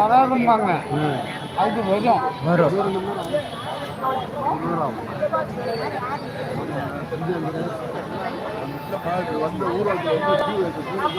வராதும்பாங்க. அதுக்கு வரும். வரும். வந்து ஊராட்சி வந்து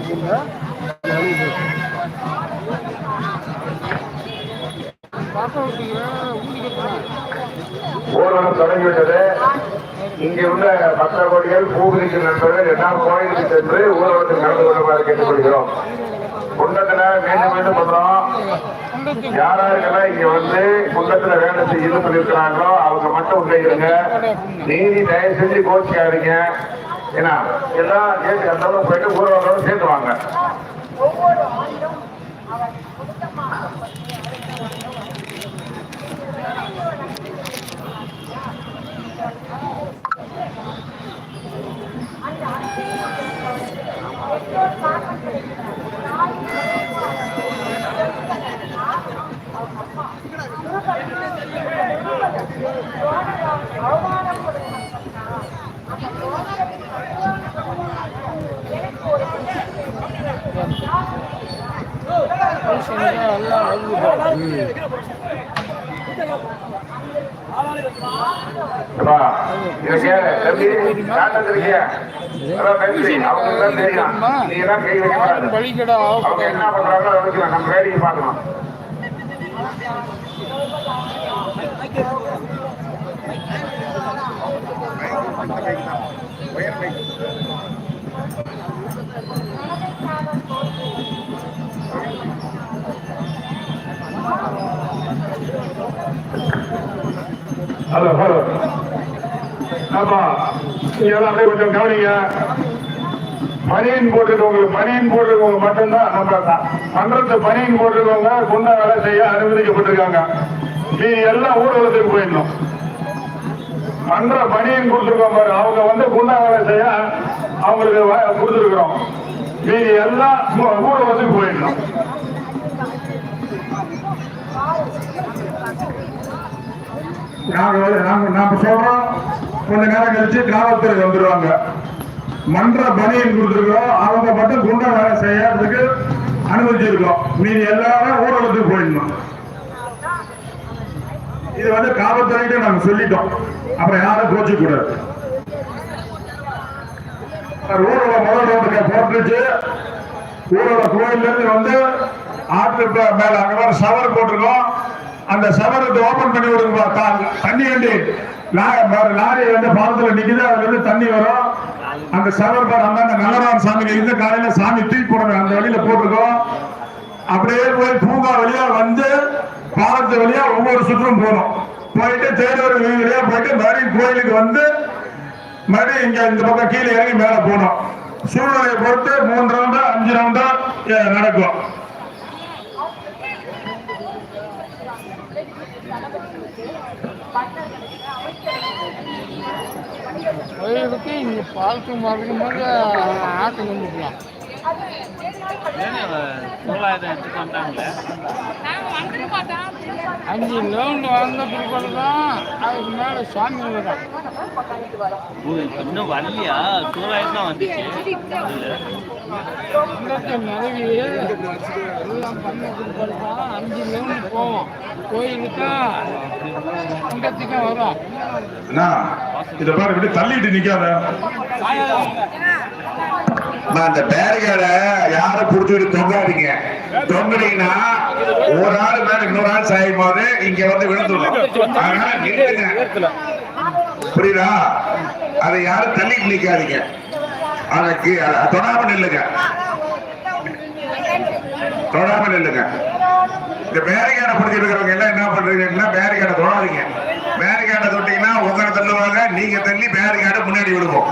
ஊரகம் ஊர்வலம் தொடங்கிவிட்டது. இங்கே உள்ள பக்த கோடிகள் நண்பர்கள் எல்லாம் கோயிலுக்கு சென்று ஊரகத்தில் நடந்து கொள்ளுமாறு கேட்டுக்கொள்கிறோம். குண்டத்துல மீண்டும் மீண்டும் பண்றோம். யாராருக்கெல்லாம் இங்க வந்து குண்டத்துல வேலை செய்ய பண்ணிருக்கிறாங்களோ அவங்க மட்டும் உள்ள இருங்க. நீதி தயவு செஞ்சு கோச்சிக்காதீங்க. ஏன்னா எல்லாம் சேர்த்து அந்த போயிட்டு போயிட்டு ஊர்வலத்தோட சேர்த்துவாங்க வாங்க எல்லாம் வந்து அப்பா, இதுக்கு தம்பி, நாட்டத்துல இருக்கியா? அதான் நன்றி. அவங்களுக்கு தான் தெரியும். நீ எல்லாம் கை அவங்க என்ன பண்றாங்க நம்ம வேலையை பார்க்கணும். Hello hello. ஆமா நீங்க எல்லாம் கொஞ்சம் கவனிங்க. பனியன் போட்டுருக்கவங்க பனியன் போட்டுருக்கவங்க மட்டும்தான் நம்ம மன்றத்தை பனியன் போட்டுருக்கவங்க குண்டா வேலை செய்ய அனுமதிக்கப்பட்டிருக்காங்க. நீ எல்லாம் ஊர்வலத்துக்கு போயிடணும். மன்ற பனியன் கொடுத்துருக்கோம் பாரு அவங்க வந்து குண்டா வேலை செய்ய அவங்களுக்கு கொடுத்துருக்குறோம். மீதி எல்லாம் ஊ- ஊர்வலத்துக்கு போயிடணும். நாங்க நாம சொல்றோம். கொஞ்ச நேரம் கழிச்சு காவல்துறை வந்துருவாங்க. மன்ற பணியன் கொடுத்துருக்கோம் அவங்க மட்டும் குண்ட வேலை செய்யறதுக்கு அனுமதிச்சிருக்கோம். நீங்க எல்லாரும் ஊரகத்துக்கு போயிடணும். இது வந்து காவல்துறைக்கு நாங்க சொல்லிட்டோம். அப்புறம் யாரும் கோச்சிக்க கூடாது ஊர்வலம் முதல் ரோட்டுக்கு போட்டுச்சு ஊரோட கோயில்ல இருந்து வந்து ஆற்று மேல அங்க சவர் போட்டிருக்கோம். அந்த சவரத்தை ஓபன் பண்ணி விடுங்க தண்ணி வண்டி லாரி வந்து பாலத்துல நிக்குது அதுல இருந்து தண்ணி வரும். அந்த சவர் பார் அந்த நல்லராம சாமி இருந்து காலையில சாமி தூக்கி போடணும் அந்த வழியில போட்டிருக்கோம். அப்படியே போய் பூங்கா வழியா வந்து பாலத்து வழியா ஒவ்வொரு சுற்றும் போனோம் போயிட்டு தேர்தல் வழியா போயிட்டு மறுபடியும் கோயிலுக்கு வந்து மறுபடியும் இங்க இந்த பக்கம் கீழே இறங்கி மேல போனோம் சூழ்நிலையை பொறுத்து மூன்று ரவுண்டா அஞ்சு ரவுண்டா நடக்கும். கோயிலுக்கு இங்கே பாலத்து மறுக்கும் போது ஆட்டு கொண்டுக்கலாம் அஞ்சு லோன் வந்த பிற்பாடு தான் அதுக்கு மேலே சாமி வரும். இன்னும் வரலையா? தொள்ளாயிரம் தான் வந்துச்சு. அதுல. குண்டத்தை எல்லாம் பண்ண பிற்பாடு அஞ்சு லவுண்டு போவோம். கோயிலுக்கா குண்டத்துக்கும் வரும். இத பாரு இப்படி தள்ளிட்டு நிக்காத. அந்த பேரிகார்ட யாரும் புடிச்சுட்டு தொங்காதீங்க. தொங்குனீங்கன்னா ஒரு ஆள் மேல இன்னொரு ஆள் சாயும் போது இங்க வந்து விழுந்துடும் அதனால நிறுத்துங்க. புரியுதா? அதை யாரும் தள்ளிட்டு நிக்காதீங்க. அதுக்கு கீ- இல்லைங்க தொடாம நில்லுங்க. தொடாமல் இல்லைங்க இந்த பேரிகார்டை பிடிச்சிட்டு இருக்கிறவங்க எல்லாம் என்ன பண்றீங்கன்னா பேரிகார்டை தொடாதீங்க. பேரிகார்டை தொட்டீங்கன்னா உங்களை தள்ளுவாங்க நீங்க தள்ளி பேரிகார்டை முன்னாடி விடுவோம்.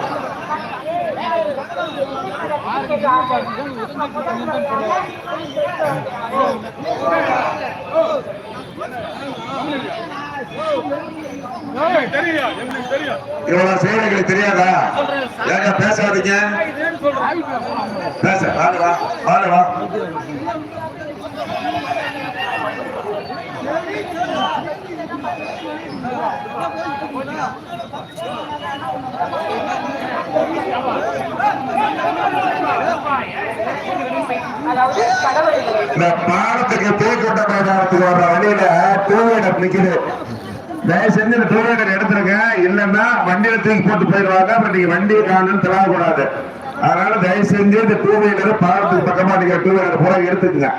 Oh, இவ்வளவு செய்திகள் தெரியாதா? ஏங்க பேசாதீங்க. பேச வாங்க வா வாங்க வா. இந்த பாலத்துக்கு தீக்குண்ட மைதானத்துக்கு வர்ற வழியில டூ வீலர் நிக்குது. தயவு செஞ்சு இந்த டூ வீலர் எடுத்துருங்க. இல்லைன்னா வண்டியில தூக்கி போட்டு போயிடுவாங்க. அப்புறம் நீங்க வண்டியை காணுன்னு தரக்கூடாது அதனால தயவு செஞ்சு இந்த டூ வீலர் பாலத்துக்கு பக்கமா நீங்க டூ வீலர் பூரா எடுத்துக்குங்க.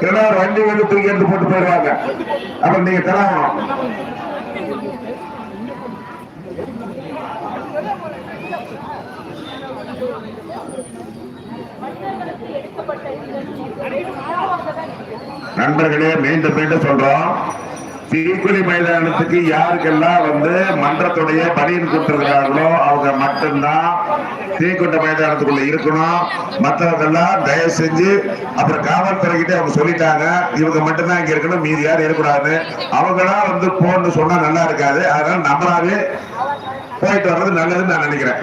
இல்லைன்னா ஒரு வண்டி வந்து தூக்கி எடுத்து போட்டு போயிடுவாங்க. அப்புறம் நீங்க தராகணும் நண்பர்களே மீண்டும் மீண்டும் சொல்றோம். தீக்குழி மைதானத்துக்கு யாருக்கெல்லாம் வந்து மன்றத்துடைய பணியின் கொடுத்திருக்கிறார்களோ அவங்க மட்டும்தான் தீக்குண்ட மைதானத்துக்குள்ள இருக்கணும். மற்றவங்கெல்லாம் தயவு செஞ்சு அப்புறம் காவல்துறைகிட்ட அவங்க சொல்லிட்டாங்க இவங்க மட்டும்தான் இங்க இருக்கணும் மீதி யாரும் இருக்கக்கூடாது அவங்களா வந்து போன்னு சொன்னா நல்லா இருக்காது. அதனால நம்மளாவே போயிட்டு வர்றது நல்லதுன்னு நான் நினைக்கிறேன்.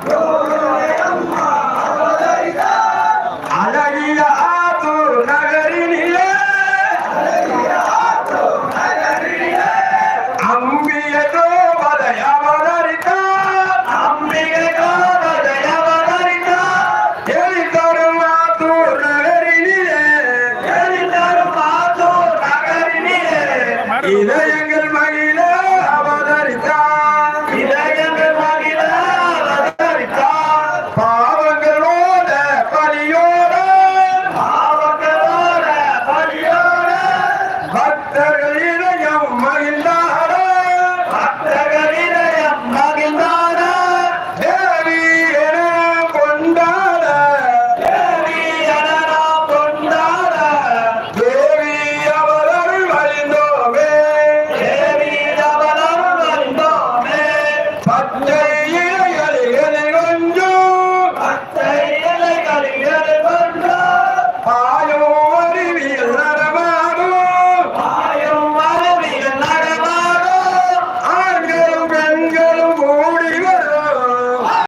Oh yeah.